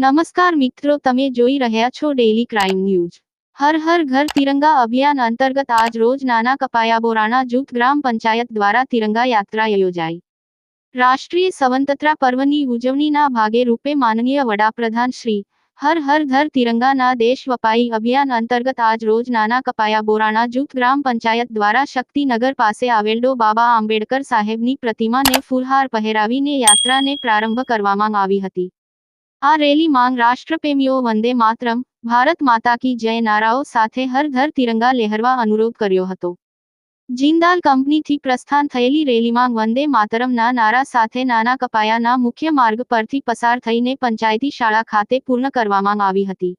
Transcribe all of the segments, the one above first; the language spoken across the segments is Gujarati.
નમસ્કાર મિત્રો, તમે જોઈ રહ્યા છો daily crime news Har Har Ghar Tiranga અભિયાન અંતર્ગત આજ રોજ નાના કપાયા બોરાણા જૂથ ગ્રામ પંચાયત દ્વારા તિરંગા યાત્રા યોજાઈ. રાષ્ટ્રીય સ્વતંત્રતા પર્વની ઉજવણીના ભાગે રૂપે માનનીય વડાપ્રધાન શ્રી હર હર ઘર તિરંગાના દેશ વપાઈ અભિયાન અંતર્ગત આજ રોજ નાના કપાયા બોરાણા જૂથ ગ્રામ પંચાયત દ્વારા શક્તિનગર પાસે આવેલો બાબા આંબેડકર સાહેબની પ્રતિમાને ફૂલહાર પહેરાવીને યાત્રાને પ્રારંભ કરવામાં આવી હતી. આ રેલી માંગ રાષ્ટ્રપ્રેમીઓ વંદે માતરમ, ભારત માતા કી જય નારાઓ સાથે હર તિરંગા લહેરવા અનુરોધ કર્યો હતો. જિંદાલ કંપનીથી પ્રસ્થાન થયેલી રેલીમાં વંદે માતરમના નારા સાથે નાના કપાયાના મુખ્ય માર્ગ પરથી પસાર થઈને પંચાયતી શાળા ખાતે પૂર્ણ કરવામાં આવી હતી.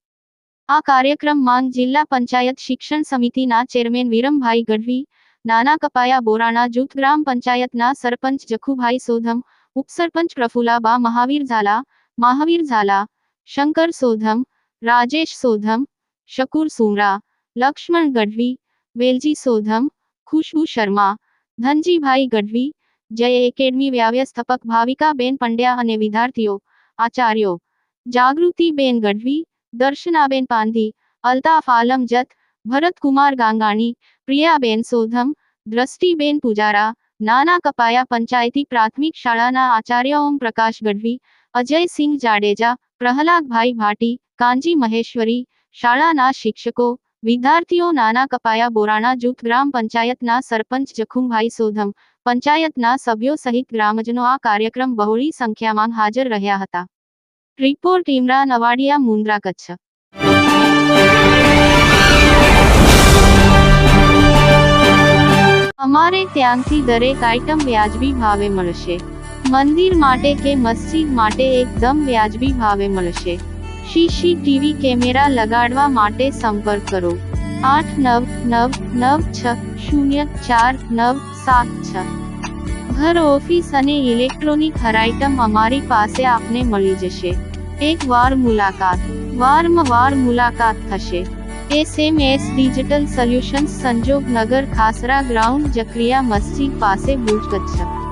આ કાર્યક્રમ માંગ જિલ્લા પંચાયત શિક્ષણ સમિતિના ચેરમેન વિરમભાઈ ગઢવી, નાના કપાયા બોરાણા જૂથ ગ્રામ પંચાયતના સરપંચ જખુભાઈ સોધમ, ઉપસરપંચ પ્રફુલાબા મહાવીર ઝાલા મહાવીર ઝાલા શંકર સોધમ રાજેશ સોધમ શકુર સુમરા લક્ષ્મણ ગઢવી વેલજી સોધમ ખુશ્બુ શર્મા ધનજીભાઈ ગઢવી જય એકેડમી વ્યવસ્થાપક ભાવિકાબેન પંડ્યા અને વિદ્યાર્થીઓ આચાર્યો જાગૃતિબેન ગઢવી દર્શનાબેન પાંધી અલ્તાફ આલમ જત ભરતકુમાર ગાંગાણી પ્રિયાબેન સોધમ દ્રષ્ટિબેન પુજારા નાના કપાયા પંચાયતી પ્રાથમિક શાળાના આચાર્ય ઓમ પ્રકાશ ગઢવી, અજયસિંહ જાડેજા, પ્રહલાદભાઈ ભાટી કાંજી મહેશ્વરી, શાળાના શિક્ષકો, વિદ્યાર્થીઓ, નાના કપાયા બોરાણા જૂથ, ગ્રામ પંચાયતના સરપંચ જખુમભાઈ સોધમ, પંચાયતના સભ્યો સહિત ગ્રામજનો આ કાર્યક્રમ બહોળી સંખ્યામાં હાજર રહ્યા હતા. રિપોર્ટ ઇમરાન અવાડિયા મુન્દ્રા કચ્છ. અમારે ત્યાંથી દરેક આઇટમ વ્યાજબી ભાવે મળશે. મંદિર માટે કે મસ્જિદ માટે એકદમ વ્યાજબી ભાવે મળશે. સીસીટીવી કેમેરા લગાડવા માટે સંપર્ક કરો. આઠ નવ નવ નવ છ શૂન્ય ચાર નવ સાત છ. ઘર ઓફિસ અને ઇલેક્ટ્રોનિક હર આઇટમ અમારી પાસે આપને મળી જશે. એક વાર મુલાકાત. વારંવાર મુલાકાત થશે. એસએમએસ ડિજિટલ સોલ્યુશન્સ સંજોગ નગર ખાસરા ગ્રાઉન્ડ જકરિયા મસ્જિદ પાસે ભુજ કચ્છ.